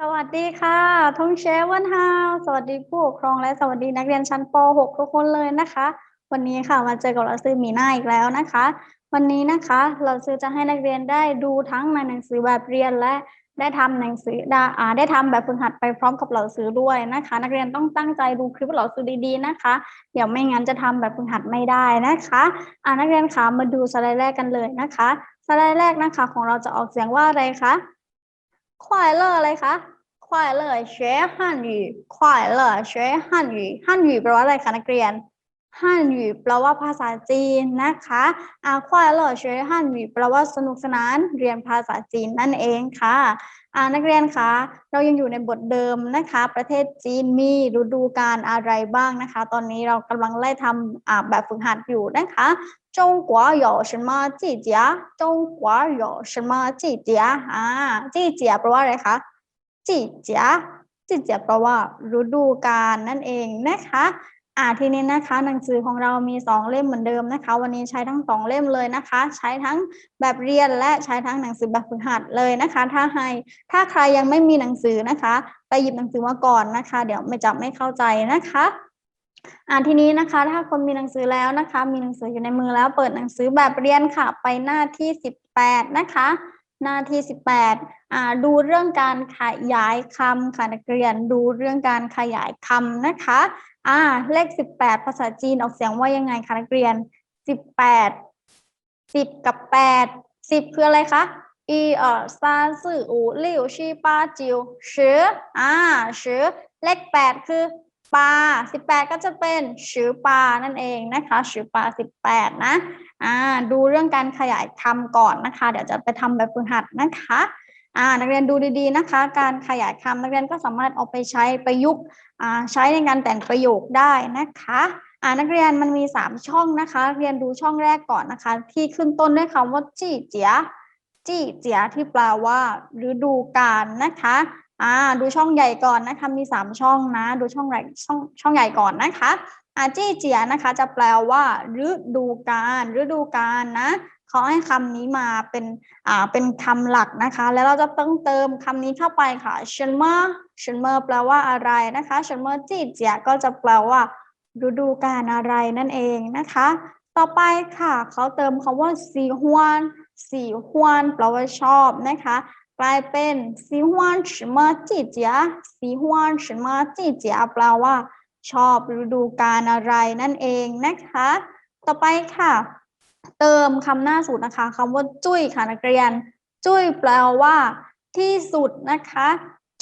สวัสดีค่ะทงเชวันฮาวสวัสดีผู้ปกครองและสวัสดีนักเรียนชั้นป .6 ทุกคนเลยนะคะ วันนี้ค่ะมาเจอกับเราซื้อมีหน้าอีกแล้วนะคะ วันนี้นะคะเราซื้อจะให้นักเรียนได้ดูทั้งในหนังสือแบบเรียนและได้ทำหนังสือได้อ่าได้ทำแบบฝึกหัดไปพร้อมกับเหล่าซื้อด้วยนะคะ นักเรียนต้องตั้งใจดูคลิปเหล่าซื้อดีๆนะคะเดี๋ยวไม่งั้นจะทำแบบฝึกหัดไม่ได้นะคะอ่านักเรียนคะมาดูสไลด์แรกกันเลยนะคะสไลด์แรกนะคะ ของเราจะออกเสียงว่าอะไรคะ 快乐อะไรคะ快乐学汉语快乐学汉语汉语แปลว่าอะไรคะนักเรียน ฮั่นหยูแปลว่าภาษาจีนนะคะอาควายเลอเชฮั่นหยูแปลว่าสนุกสนานเรียนภาษาจีนนั่นเองค่ะอ่านักเรียนคะเรายังอยู่ในบทเดิมนะคะ ประเทศจีนมีฤดูกาลอะไรบ้างนะคะ ตอนนี้เรากำลังไล่ทำอ่าแบบฝึกหัดอยู่นะคะ中国有什么季节中国有什么季节อ่า季节แปลว่าอะไรคะจีเจียจีเจียแปลว่าฤดูกาลนั่นเองนะคะ อ่าทีนี้นะคะหนังสือของเรามีสองเล่มเหมือนเดิมนะคะ วันนี้ใช้ทั้งสองเล่มเลยนะคะ ใช้ทั้งแบบเรียนและใช้ทั้งหนังสือแบบฝึกหัดเลยนะคะ ถ้าให้ถ้าใครยังไม่มีหนังสือนะคะ ไปหยิบหนังสือมาก่อนนะคะ เดี๋ยวไม่จะไม่เข้าใจนะคะอ่าทีนี้นะคะ ถ้าคนมีหนังสือแล้วนะคะ มีหนังสืออยู่ในมือแล้วเปิดหนังสือแบบเรียนค่ะ ไปหน้าที่สิบแปดนะคะ หน้าที่สิบแปดอ่าดูเรื่องการขยายคำค่ะนักเรียนดูเรื่องการขยายคำนะคะ อ่า เลขสิบแปดภาษาจีนออกเสียงว่ายังไงคะนักเรียนสิบแปดสิบกับแปดสิบคืออะไรคะ一二三四五六七八九十อ่า十เลขแปดคือ ปาสิบแปดก็จะเป็นชื่อปลานั่นเองนะคะชื่อปลาสิบแปดนะอ่าดูเรื่องการขยายคำก่อนนะคะ เดี๋ยวจะไปทำแบบฝึกหัดนะคะอ่านักเรียนดูดีๆนะคะ การขยายคำนักเรียนก็สามารถเอาไปใช้ประยุกต์อ่าใช้ในการแต่งประโยคได้นะคะอ่านักเรียนมันมี 3 ช่องนะคะ เรียนดูช่องแรกก่อนนะคะ ที่ขึ้นต้นด้วยคำว่าจี้เจียจี้เจียที่แปลว่าฤดูกาลนะคะ อ่าดูช่องใหญ่ก่อนนะคะมี3ช่องนะ ดูช่องใหญ่ช่องช่องใหญ่ก่อนนะคะอาจี้เจียนะคะ จะแปลว่าฤดูกาลฤดูกาลนะเขาให้คำนี้มาเป็นอ่าเป็นคำหลักนะคะ แล้วเราจะต้องเติมคำนี้เข้าไปค่ะเชนเมอร์เชนเมอร์แปลว่าอะไรนะคะเชนเมอร์จีเจียก็จะแปลว่า ฤดูกาลอะไรนั่นเองนะคะ ต่อไปค่ะเขาเติมคำว่าสีฮวนสีฮวนแปลว่าชอบนะคะ กลายเป็นซีฮวนชมาจีจียซีฮวนชมาจีจียแปลว่า ชอบฤดูกาลอะไรนั่นเองนะคะ ต่อไปค่ะ เติมคำหน้าสุดนะคะคำว่าจุ้ยค่ะนักเรียน จุ้ยแปลว่า ที่สุดนะคะ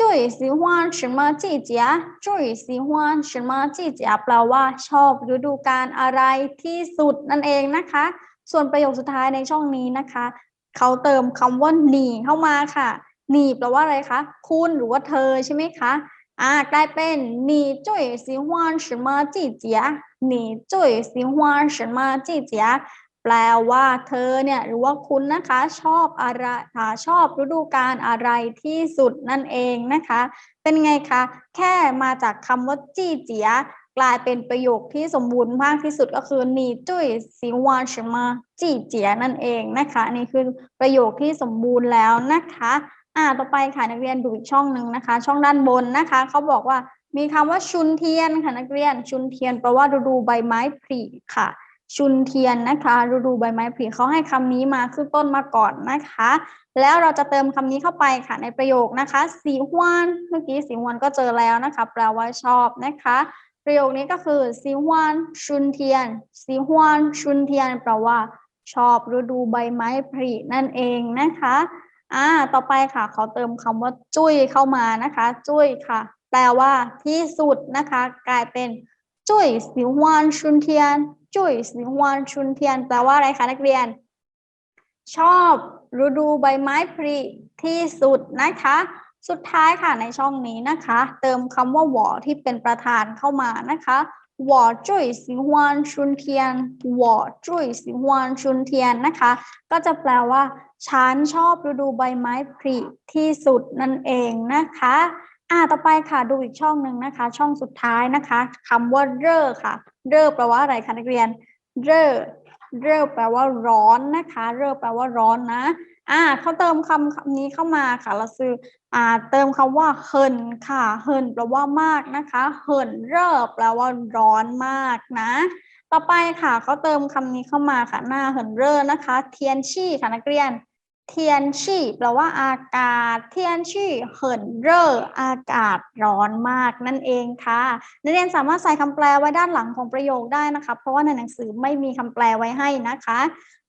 จุ้ยซีฮวนชมาจีจียจุ้ยซีฮวนชมาจีจียแปลว่า ชอบฤดูกาลอะไรที่สุดนั่นเองนะคะ ส่วนประโยคสุดท้ายในช่องนี้นะคะ เขาเติมคำว่าหนีเข้ามาค่ะหนีแปลว่าอะไรคะ คุณหรือว่าเธอใช่ไหมคะ อ่ากลายเป็น你最喜欢什么季节你最喜欢什么季节แปลว่าเธอเนี่ยหรือว่าคุณนะคะชอบอะไรอ่าชอบฤดูกาลอะไรที่สุดนั่นเองนะคะ เป็นไงคะ แค่มาจากคำว่าจี้เจีย กลายเป็นประโยคที่สมบูรณ์มากที่สุดก็คือนีจุ้ยสิวานชมาจีเจียนั่นเองนะคะนี่คือประโยคที่สมบูรณ์แล้วนะคะอ่าต่อไปค่ะนักเรียนดูอีกช่องหนึ่งนะคะ ช่องด้านบนนะคะเขาบอกว่ามีคำว่าชุนเทียนค่ะนักเรียนชุนเทียนแปลว่าฤดูใบไม้ผลิค่ะ ชุนเทียนนะคะฤดูใบไม้ผลิเขาให้คำนี้มาคือต้นมาก่อนนะคะ แล้วเราจะเติมคำนี้เข้าไปค่ะในประโยคนะคะสีหวานเมื่อกี้สีหวานก็เจอแล้วนะคะ แปลว่าชอบนะคะ ประโยคนี้ก็คือสีฮวนชุนเทียนสีฮวนชุนเทียนแปลว่า ชอบฤดูใบไม้ผลินั่นเองนะคะอ่าต่อไปค่ะเขาเติมคำว่าจุ้ยเข้ามานะคะ จุ้ยค่ะ แปลว่าที่สุดนะคะ กลายเป็นจุ้ยสิฮวนชุนเทียน จุ้ยสิฮวนชุนเทียน แปลว่าอะไรคะนักเรียน ชอบฤดูใบไม้ผลิที่สุดนะคะ สุดท้ายค่ะในช่องนี้นะคะ เติมคำว่าหวอที่เป็นประธานเข้ามานะคะหวอจุ้ยสิฮวนชุนเทียนหวอจุ้ยสิฮวนชุนเทียนนะคะ ก็จะแปลว่าฉันชอบฤดูใบไม้ผลิที่สุดนั่นเองนะคะอ่าต่อไปค่ะดูอีกช่องหนึ่งนะคะ ช่องสุดท้ายนะคะคำว่าเร่อค่ะ เร่อแปลว่าอะไรคะนักเรียน เร่อเร่อแปลว่าร้อนนะคะ เร่อแปลว่าร้อนนะ อ่าเขาเติมคำคำนี้เข้ามาค่ะเราซื้ออ่าเติมคำว่าเฮินค่ะเฮินแปลว่ามากนะคะเฮินเร่อแปลว่าร้อนมากนะ ต่อไปค่ะเขาเติมคำนี้เข้ามาค่ะหน้าเหินเร่อนะคะเทียนชี่ค่ะนักเรียน เทียนชี่แปลว่าอากาศ เทียนชี่เหินเร่ออากาศร้อนมากนั่นเองค่ะนักเรียนสามารถใส่คำแปลไว้ด้านหลังของประโยคได้นะคะ เพราะว่าในหนังสือไม่มีคำแปลไว้ให้นะคะ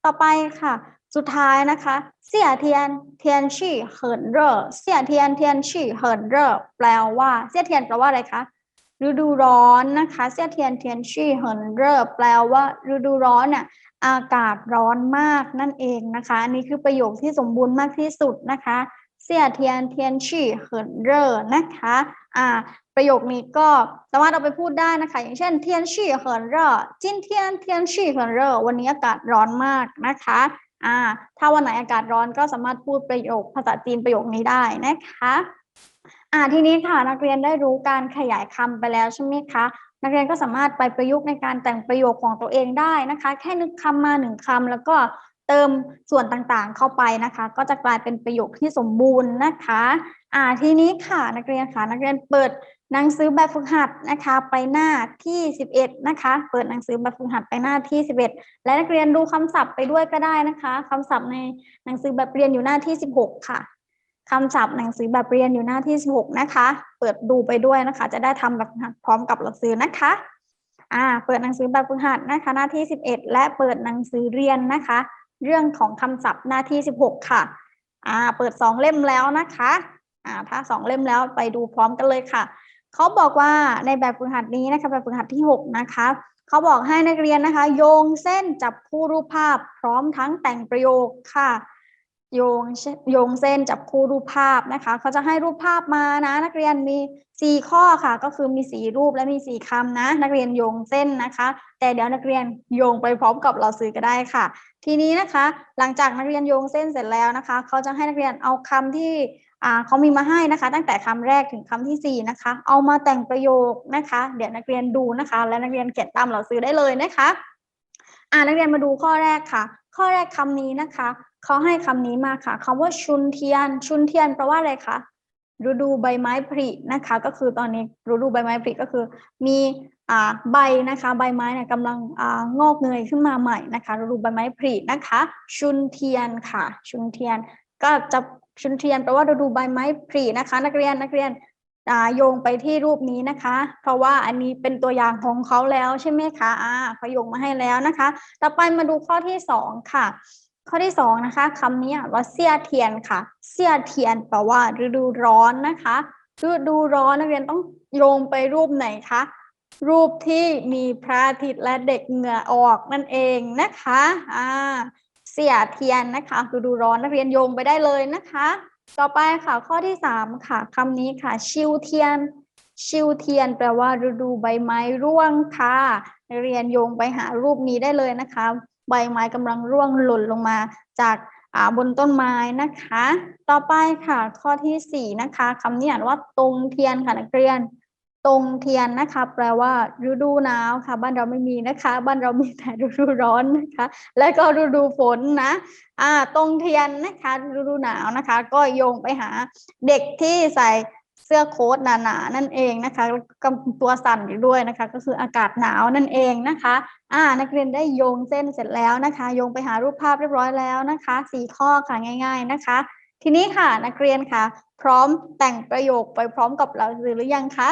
ต่อไปค่ะ สุดท้ายนะคะ เสี่ยเทียนเทียนชี่เหินเร่อเสี่ยเทียนเทียนชี่เหินเร่อแปลว่า เสี่ยเทียนแปลว่าอะไรคะฤดูร้อนนะคะ เสี่ยเทียนเทียนชี่เหินเร่อแปลว่าฤดูร้อนเนี่ยอากาศร้อนมากนั่นเองนะคะอันนี้คือประโยคที่สมบูรณ์มากที่สุดนะคะ เสี่ยเทียนเทียนชี่เหินเร่อนะคะอ่าประโยคนี้ก็สามารถเอาไปพูดได้นะคะ อย่างเช่นเทียนชี่เหินเร่อจินเทียนเทียนชี่เหินเร่อวันนี้อากาศร้อนมากนะคะ อ่าถ้าวันไหนอากาศร้อนก็สามารถพูดประโยคภาษาจีนประโยคนี้ได้นะคะอ่าทีนี้ค่ะนักเรียนได้รู้การขยายคำไปแล้วใช่ไหมคะนักเรียนก็สามารถไปประยุกต์ในการแต่งประโยคของตัวเองได้นะคะ แค่นึกคำมาหนึ่งคำแล้วก็เติมส่วนต่างๆเข้าไปนะคะ ก็จะกลายเป็นประโยคที่สมบูรณ์นะคะ อ่าทีนี้ค่ะนักเรียนค่ะนักเรียนเปิดหนังสือแบบฝึกหัดนะคะไปหน้าที่ 11 นะคะ เปิดหนังสือแบบฝึกหัดไปหน้าที่ 11 และนักเรียนดูคำศัพท์ไปด้วยก็ได้นะคะคำศัพท์ในหนังสือแบบเรียนอยู่หน้าที่ 16 ค่ะคำศัพท์หนังสือแบบเรียนอยู่หน้าที่ 16 นะคะ เปิดดูไปด้วยนะคะ จะได้ทำแบบฝึกหัดพร้อมกับหนังสือนะคะอ่าเปิดหนังสือแบบฝึกหัดนะคะ หน้าที่ 11 และเปิดหนังสือเรียนนะคะ เรื่องของคำศัพท์หน้าที่ 16 ค่ะอ่าเปิดสองเล่มแล้วนะคะ อ่าถ้าสองเล่มแล้วไปดูพร้อมกันเลยค่ะเขาบอกว่าในแบบฝึกหัดนี้นะคะแบบฝึกหัดที่6นะคะเขาบอกให้นักเรียนนะคะ โยงเส้นจับคู่รูปภาพ พร้อมทั้งแต่งประโยคค่ะ โยงโยงเส้นจับคู่รูปภาพนะคะเขาจะให้รูปภาพมานะนักเรียนมีสี่ข้อค่ะ ก็คือมีสี่รูปและมีสี่คำนะ นักเรียนโยงเส้นนะคะ แต่เดี๋ยวนักเรียนโยงไปพร้อมกับเราซื้อก็ได้ค่ะ ทีนี้นะคะ หลังจากนักเรียนโยงเส้นเสร็จแล้วนะคะเขาจะให้นักเรียนเอาคำที่ เขามีมาให้นะคะ ตั้งแต่คำแรกถึงคำที่สี่นะคะ เอามาแต่งประโยคนะคะ เดี๋ยวนักเรียนดูนะคะ และนักเรียนเขียนตามเราซื้อได้เลยนะคะอ่านักเรียนมาดูข้อแรกค่ะ ข้อแรกคำนี้นะคะเขาให้คำนี้มาค่ะคำว่าชุนเทียน ชุนเทียนแปลว่าอะไรคะฤดูใบไม้ผลินะคะ ก็คือตอนนี้ฤดูใบไม้ผลิก็คือ มีอใบนะคะ ใบไม้เนี่ยกำลังองอกเงยขึ้นมาใหม่นะคะฤดูใบไม้ผลินะคะ ชุนเทียนค่ะ ชุนเทียนก็จะ ชุนเทียนแปลว่าฤดูใบไม้ผลินะคะ นักเรียนนักเรียนโยงไปที่รูปนี้นะคะ เพราะว่าอันนี้เป็นตัวอย่างของเขาแล้วใช่ไหมคะอ่าเขาโยงมาให้แล้วนะคะ ต่อไปมาดูข้อที่สองค่ะ ข้อที่สองนะคะคำนี้ว่าเสียเทียนค่ะ เสียเทียนแปลว่าฤดูร้อนนะคะฤดูร้อนนักเรียนต้องโยงไปรูปไหนคะรูปที่มีพระอาทิตย์และเด็กเหงื่อออกนั่นเองนะคะอ่า เสียเทียนนะคะฤดูร้อนนักเรียนโยงไปได้เลยนะคะ ต่อไปค่ะข้อที่สามค่ะคำนี้ค่ะ ชิวเทียน ชิวเทียน แปลว่าฤดูใบไม้ร่วงค่ะนักเรียนโยงไปหารูปนี้ได้เลยนะคะ ใบไม้กำลังร่วงหล่นลงมาจากบนต้นไม้นะคะ ต่อไปค่ะข้อที่สี่นะคะคำนี้อ่านว่าตรงเทียนค่ะนักเรียน ตรงเทียนนะคะ แปลว่า ฤดูหนาวค่ะ บ้านเราไม่มีนะคะ บ้านเรามีแต่ฤดูร้อนนะคะ และก็ฤดูฝนนะอ่าตรงเทียนนะคะฤดูหนาวนะคะ ก็โยงไปหาเด็กที่ใส่เสื้อโค้ทหนาๆนั่นเองนะคะแล้วก็ตัวสั่นอยู่ด้วยนะคะ ก็คืออากาศหนาวนั่นเองนะคะ อ่า นักเรียนได้โยงเส้นเสร็จแล้วนะคะ โยงไปหารูปภาพเรียบร้อยแล้วนะคะสี่ข้อค่ะง่าย ๆนะคะ ทีนี้ค่ะนักเรียนค่ะ พร้อมแต่งประโยคไปพร้อมกับเราหรือยังคะ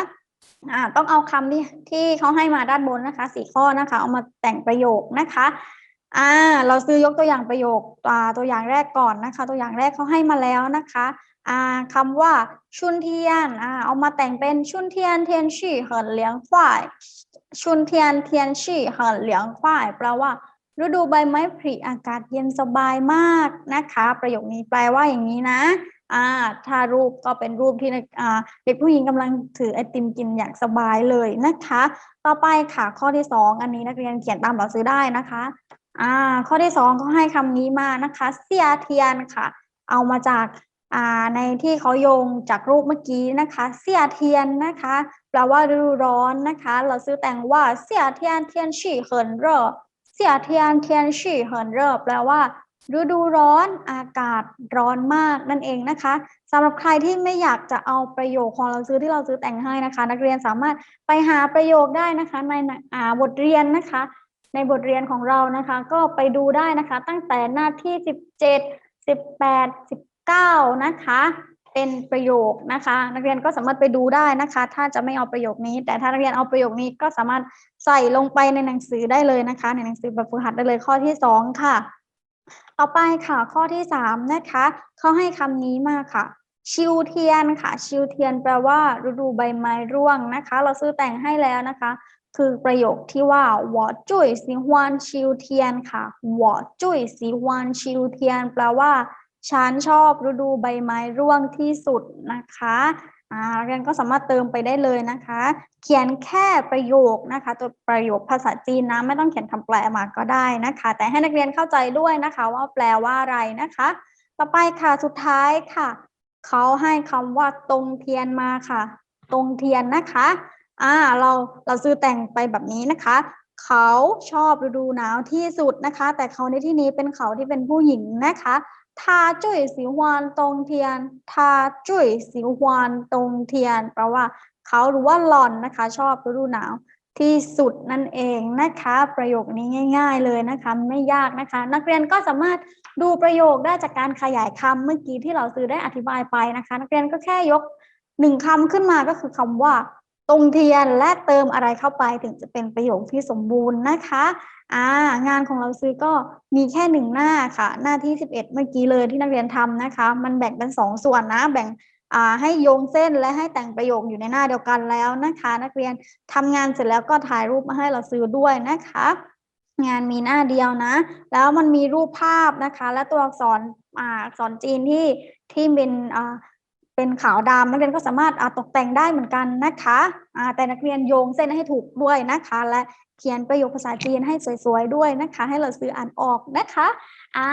ต้องเอาคำที่ที่เขาให้มาด้านบนนะคะสี่ข้อนะคะ เอามาแต่งประโยคนะคะอ่าเราซื้อยกตัวอย่างประโยคตัวอย่างแรกก่อนนะคะ ตัวอย่างแรกเขาให้มาแล้วนะคะอ่าคำว่าชุนเทียนอ่าเอามาแต่งเป็นชุนเทียนเทียนชี่เหินเหลียงควายชุนเทียนเทียนชี่เหินเหลียงควายแปลว่าฤดูใบไม้ผลิอากาศเย็นสบายมากนะคะ ประโยคนี้แปลว่าอย่างนี้นะ อ่าถ้ารูปก็เป็นรูปที่อ่าเด็กผู้หญิงกำลังถือไอติมกินอย่างสบายเลยนะคะ ต่อไปค่ะข้อที่สองอันนี้นักเรียนเขียนตามเราซื้อได้นะคะอ่าข้อที่สองเขาให้คำนี้มานะคะ เสียเทียนค่ะ เอามาจากอ่าในที่เขาโยงจากรูปเมื่อกี้นะคะ เสียเทียนนะคะแปลว่าฤดูร้อนนะคะ เราซื้อแต่งว่าเสียเทียนเทียนชี่เหินเร่อเสียเทียนเทียนฉี่เหินเร่อแปลว่า ฤดูร้อนอากาศร้อนมากนั่นเองนะคะสำหรับใครที่ไม่อยากจะเอาประโยคของเราซื้อที่เราซื้อแต่งให้นะคะ นักเรียนสามารถไปหาประโยคได้นะคะ ในอ่าบทเรียนนะคะ ในบทเรียนของเรานะคะ ก็ไปดูได้นะคะ ตั้งแต่หน้าที่ 17 18 19 นะคะ เป็นประโยคนะคะ นักเรียนก็สามารถไปดูได้นะคะ ถ้าจะไม่เอาประโยคนี้ แต่ถ้านักเรียนเอาประโยคนี้ก็สามารถใส่ลงไปในหนังสือได้เลยนะคะ ในหนังสือแบบฝึกหัดได้เลยข้อที่สองค่ะ ต่อไปค่ะข้อที่สามนะคะเขาให้คำนี้มาค่ะ ชิวเทียนค่ะ ชิวเทียนแปลว่าฤดูใบไม้ร่วงนะคะ เราซื้อแต่งให้แล้วนะคะ คือประโยคที่ว่าวอจุยสีฮวนชิวเทียนค่ะวอจุยสีฮวนชิวเทียน แปลว่าฉันชอบฤดูใบไม้ร่วงที่สุดนะคะ อ่านักเรียนก็สามารถเติมไปได้เลยนะคะ เขียนแค่ประโยคนะคะ ตัวประโยคภาษาจีนนะไม่ต้องเขียนคำแปลมาก็ได้นะคะ แต่ให้นักเรียนเข้าใจด้วยนะคะ ว่าแปลว่าอะไรนะคะ ต่อไปค่ะสุดท้ายค่ะเขาให้คำว่าตรงเทียนมาค่ะ ตรงเทียนนะคะอ่าเราเราซื้อแต่งไปแบบนี้นะคะเขาชอบฤดูหนาวที่สุดนะคะ แต่เขาในที่นี้เป็นเขาที่เป็นผู้หญิงนะคะ ทาจุ้ยสีฮวานตรงเทียนทาจุ้ยสีฮวานตรงเทียนแปลว่า เขาหรือว่าหล่อนนะคะ ชอบฤดูหนาว ที่สุดนั่นเองนะคะ ประโยคนี้ง่าย ๆ เลยนะคะ ไม่ยากนะคะ นักเรียนก็สามารถดูประโยคได้จากการขยายคำเมื่อกี้ที่เราซื้อได้อธิบายไปนะคะ นักเรียนก็แค่ยกหนึ่งคำขึ้นมาก็คือคำว่า ตรงเทียนและเติมอะไรเข้าไปถึงจะเป็นประโยคที่สมบูรณ์นะคะอ่างานของเราซื้อก็มีแค่หนึ่งหน้าค่ะ หน้าที่ 11 เมื่อกี้เลยที่นักเรียนทำนะคะ มันแบ่งเป็นสองส่วนนะ แบ่งอ่าให้โยงเส้นและให้แต่งประโยคอยู่ในหน้าเดียวกันแล้วนะคะ นักเรียนทำงานเสร็จแล้วก็ถ่ายรูปมาให้เราซื้อด้วยนะคะ งานมีหน้าเดียวนะ แล้วมันมีรูปภาพนะคะ และตัวอักษรอ่าอักษรจีนที่ที่เป็นอ่า เป็นขาวดำนักเรียนก็สามารถอ่าตกแต่งได้เหมือนกันนะคะแต่นักเรียนโยงเส้นให้ถูกด้วยนะคะ และเขียนประโยคภาษาจีนให้สวยๆด้วยนะคะ ให้เราซื้ออ่านออกนะคะอ่า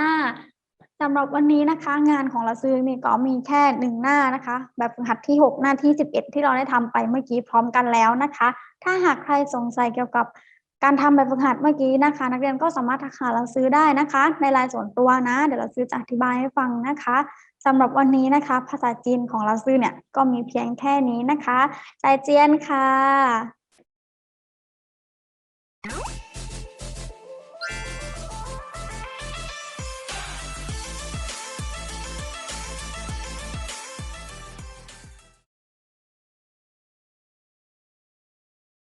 สำหรับวันนี้นะคะ งานของเราซื้อมีก็มีแค่หนึ่งหน้านะคะ แบบฝึกหัดที่ 6 หน้าที่ 11 ที่เราได้ทำไปเมื่อกี้พร้อมกันแล้วนะคะ ถ้าหากใครสงสัยเกี่ยวกับ การทำแบบฝึกหัดเมื่อกี้นะคะ นักเรียนก็สามารถทักหาเราซื้อได้นะคะ ในรายส่วนตัวนะ เดี๋ยวเราซื้อจะอธิบายให้ฟังนะคะสำหรับวันนี้นะคะ ภาษาจีนของเราซื้อเนี่ยก็มีเพียงแค่นี้นะคะใจเจียนค่ะ